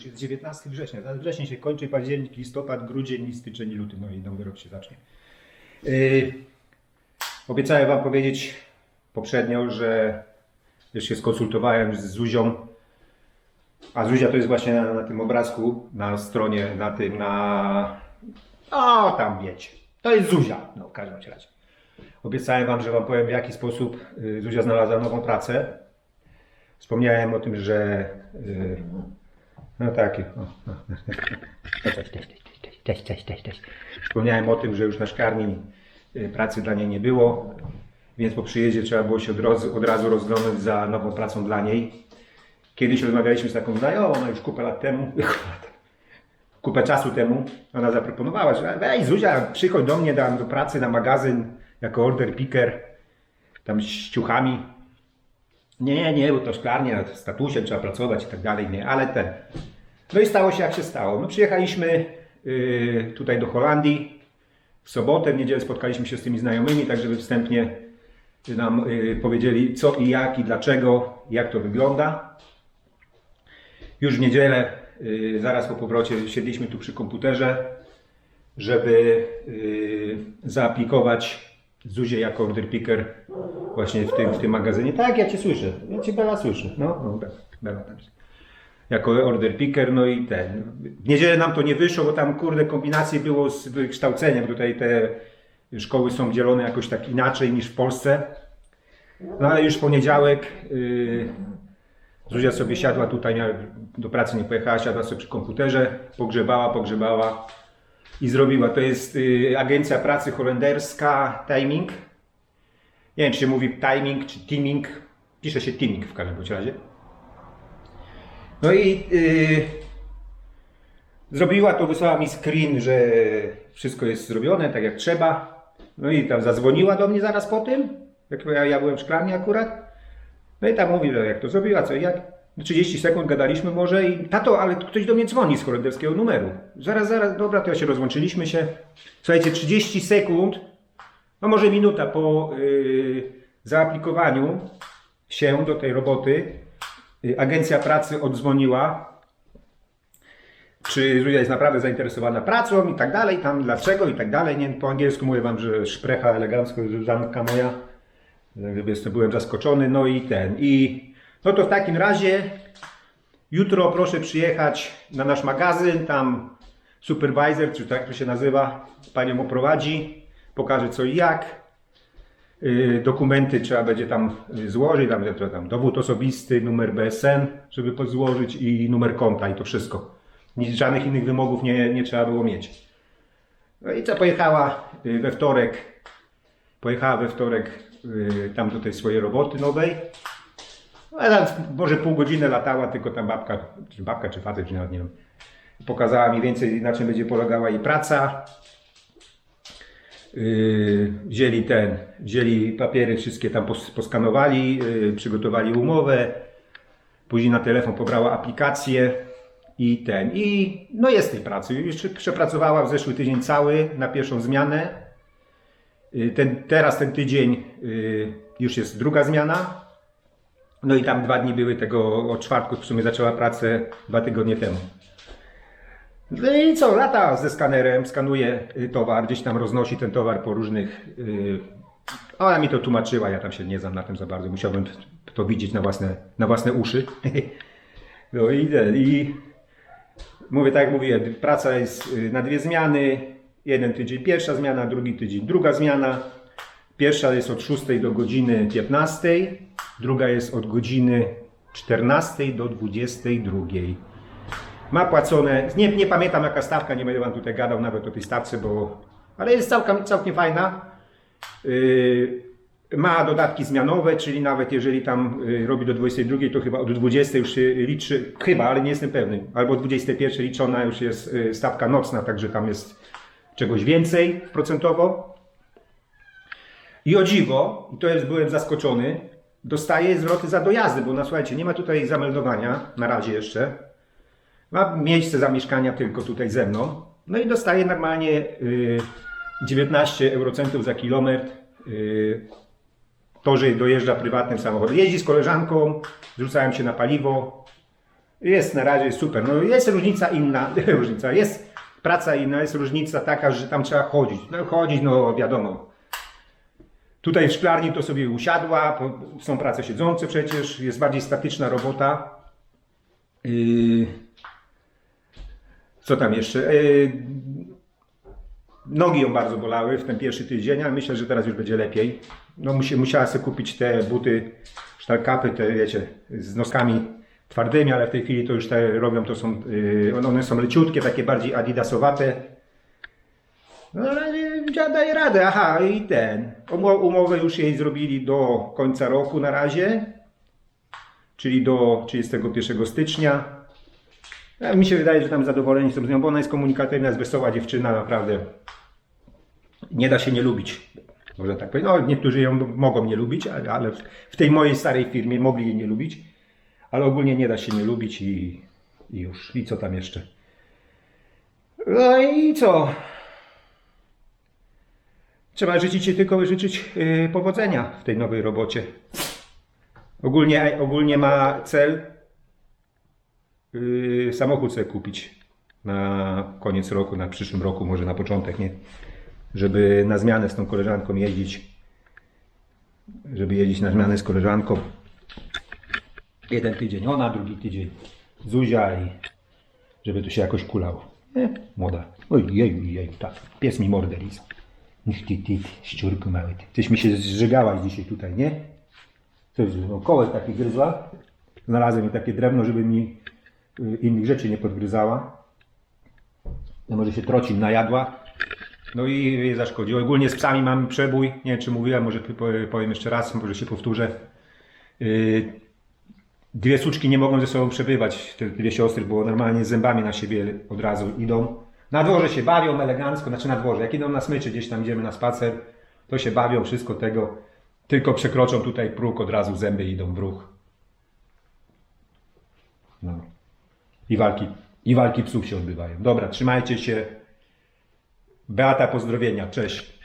już jest 19 września. Zaraz wrzesień się kończy, październik, listopad, grudzień, styczeń luty. No i nowy rok się zacznie. Yy, obiecałem Wam powiedzieć poprzednio, że już się skonsultowałem z Zuzią. A Zuzia to jest właśnie na, na tym obrazku, na stronie, na tym, na... O, tam wiecie. To jest Zuzia, no w każdym razie. Obiecałem Wam, że Wam powiem w jaki sposób y, Zuzia znalazła nową pracę. Wspomniałem o tym, że... No taki. O. Cześć, cześć, cześć, cześć, cześć, cześć, cześć. Wspomniałem o tym, że już na szkarni y, pracy dla niej nie było, więc po przyjeździe trzeba było się od razu, od razu rozglądać za nową pracą dla niej. Kiedyś rozmawialiśmy z taką znajomą, ona już kupę lat temu, kupę czasu temu, ona zaproponowała, że ej Zuzia, przychodź do mnie, dam do pracy na magazyn jako order picker, tam z ciuchami. Nie, nie, nie, bo to szklarnia, z statusem trzeba pracować i tak dalej, nie, ale ten. No i stało się jak się stało. My przyjechaliśmy y, tutaj do Holandii w sobotę, w niedzielę spotkaliśmy się z tymi znajomymi, tak żeby wstępnie nam y, powiedzieli co i jak i dlaczego, jak to wygląda. Już w niedzielę, y, zaraz po powrocie, siedliśmy tu przy komputerze, żeby y, zaaplikować Zuzię jako order picker właśnie w tym, w tym magazynie. Tak, ja Cię słyszę. Ja Cię Bela słyszę. No, no Bela, Bela tam jest. Jako order picker, no i ten. W niedzielę nam to nie wyszło, bo tam kurde kombinacje było z wykształceniem. Tutaj te szkoły są dzielone jakoś tak inaczej niż w Polsce. No ale już w poniedziałek yy, Zuzia sobie siadła tutaj, do pracy nie pojechała, siadła sobie przy komputerze, pogrzebała, pogrzebała i zrobiła. To jest y, agencja pracy holenderska Timing. Nie wiem, czy się mówi timing, czy teaming. Pisze się teaming w każdym razie. No i y, zrobiła to, wysłała mi screen, że wszystko jest zrobione tak jak trzeba. No i tam zadzwoniła do mnie zaraz po tym, jak ja, ja byłem w szklarni akurat. No i tam mówi, że jak to zrobiła, co i jak. 30 sekund gadaliśmy może i tato, ale ktoś do mnie dzwoni z holenderskiego numeru. Zaraz, zaraz, dobra, to ja się rozłączyliśmy się. Słuchajcie, 30 sekund, no może minuta po yy, zaaplikowaniu się do tej roboty, yy, agencja pracy odzwoniła, czy Zuzia jest naprawdę zainteresowana pracą i tak dalej, tam dlaczego i tak dalej. Nie, po angielsku mówię wam, że szprecha elegancko, Żanka moja. Jakby Jestem, byłem zaskoczony, no i ten. I no to w takim razie jutro proszę przyjechać na nasz magazyn, tam supervisor, czy tak to się nazywa, panią oprowadzi, pokaże co i jak. Yy, dokumenty trzeba będzie tam y, złożyć, tam, tam dowód osobisty, numer BSN, żeby to złożyć i numer konta i to wszystko. Nic, żadnych innych wymogów nie, nie trzeba było mieć. No i co, pojechała y, we wtorek, pojechała we wtorek y, tam do tej swojej roboty nowej. Ale tam może pół godziny latała, tylko tam babka, czy babka, czy facet, czy nawet nie wiem, pokazała mi więcej, na czym będzie polegała jej praca. Yy, wzięli ten, wzięli papiery, wszystkie tam pos, poskanowali, yy, przygotowali umowę. Później na telefon pobrała aplikację i ten. I no jest tej pracy. Już przepracowała w zeszły tydzień cały na pierwszą zmianę. Yy, Ten, teraz ten tydzień yy, już jest druga zmiana. No i tam dwa dni były tego od czwartku, w sumie zaczęła pracę dwa tygodnie temu. No i co, lata ze skanerem, skanuje y, towar, gdzieś tam roznosi ten towar po różnych. Yy... Ona mi to tłumaczyła, ja tam się nie znam na tym za bardzo, musiałbym to widzieć na własne, na własne uszy. no i, i mówię tak jak mówiłem, praca jest y, na dwie zmiany. Jeden tydzień pierwsza zmiana, drugi tydzień druga zmiana. Pierwsza jest od 6 do godziny 15, druga jest od godziny 14 do 22. Ma płacone, nie, nie pamiętam jaka stawka, nie będę wam tutaj gadał nawet o tej stawce, bo, ale jest całkiem, całkiem fajna. Yy, ma dodatki zmianowe, czyli nawet jeżeli tam yy, robi do 22, to chyba od 20 już się liczy, chyba, ale nie jestem pewny, albo od 21 liczona już jest yy, stawka nocna, także tam jest czegoś więcej procentowo. I o dziwo, i to jest, byłem zaskoczony, dostaję zwroty za dojazdy, bo no słuchajcie, nie ma tutaj zameldowania, na razie jeszcze. Ma miejsce zamieszkania tylko tutaj ze mną. No i dostaję normalnie y, 19 eurocentów za kilometr. Y, to, że dojeżdża prywatnym samochodem. Jeździ z koleżanką, rzucałem się na paliwo. Jest na razie super. No jest różnica inna, różnica, jest praca inna, jest różnica taka, że tam trzeba chodzić. No chodzić, no wiadomo. Tutaj w szklarni to sobie usiadła, są prace siedzące przecież, jest bardziej statyczna robota. Yy, co tam jeszcze? Yy, nogi ją bardzo bolały w ten pierwszy tydzień, ale myślę, że teraz już będzie lepiej. No musi, musiała sobie kupić te buty, sztalkapy, te wiecie, z noskami twardymi, ale w tej chwili to już te robią, to są, yy, one są leciutkie, takie bardziej adidasowate. No ale ja daje radę, aha i ten, umo- umowę już jej zrobili do końca roku na razie, czyli do 31 stycznia. Ja, mi się wydaje, że tam zadowoleni są z nią, bo ona jest komunikatywna, jest wesoła dziewczyna, naprawdę. Nie da się nie lubić. Można tak powiedzieć. No, niektórzy ją mogą nie lubić, ale, ale w tej mojej starej firmie mogli jej nie lubić. Ale ogólnie nie da się nie lubić i, i już. I co tam jeszcze? No i co? Trzeba życzyć ci tylko życzyć yy, powodzenia w tej nowej robocie. Ogólnie, ogólnie ma cel yy, samochód sobie kupić na koniec roku, na przyszłym roku, może na początek, nie? Żeby na zmianę z tą koleżanką jeździć. Żeby jeździć na zmianę z koleżanką. Jeden tydzień ona, drugi tydzień Zuzia i żeby to się jakoś kulało. Nie? Młoda. Oj, jeju, jeju, tak. Pies mi mordę lizał. Ty, szczurku mały. Ty. Tyś mi się zżygałaś dzisiaj tutaj, nie? Co jest, no, kołek taki gryzła. Znalazłem mi takie drewno, żeby mi y, innych rzeczy nie podgryzała. No może się trocin najadła. No i jej zaszkodziło. Ogólnie z psami mam przebój. Nie wiem, czy mówiłem, może po- powiem jeszcze raz, może się powtórzę. Yy, Dwie suczki nie mogą ze sobą przebywać, te dwie siostry, bo normalnie zębami na siebie od razu idą. Na dworze się bawią elegancko, znaczy na dworze. Jak idą na smyczy, gdzieś tam idziemy na spacer, to się bawią, wszystko tego. Tylko przekroczą tutaj próg, od razu zęby idą w ruch. No. I walki, I walki psów się odbywają. Dobra, trzymajcie się. Beata, pozdrowienia. Cześć.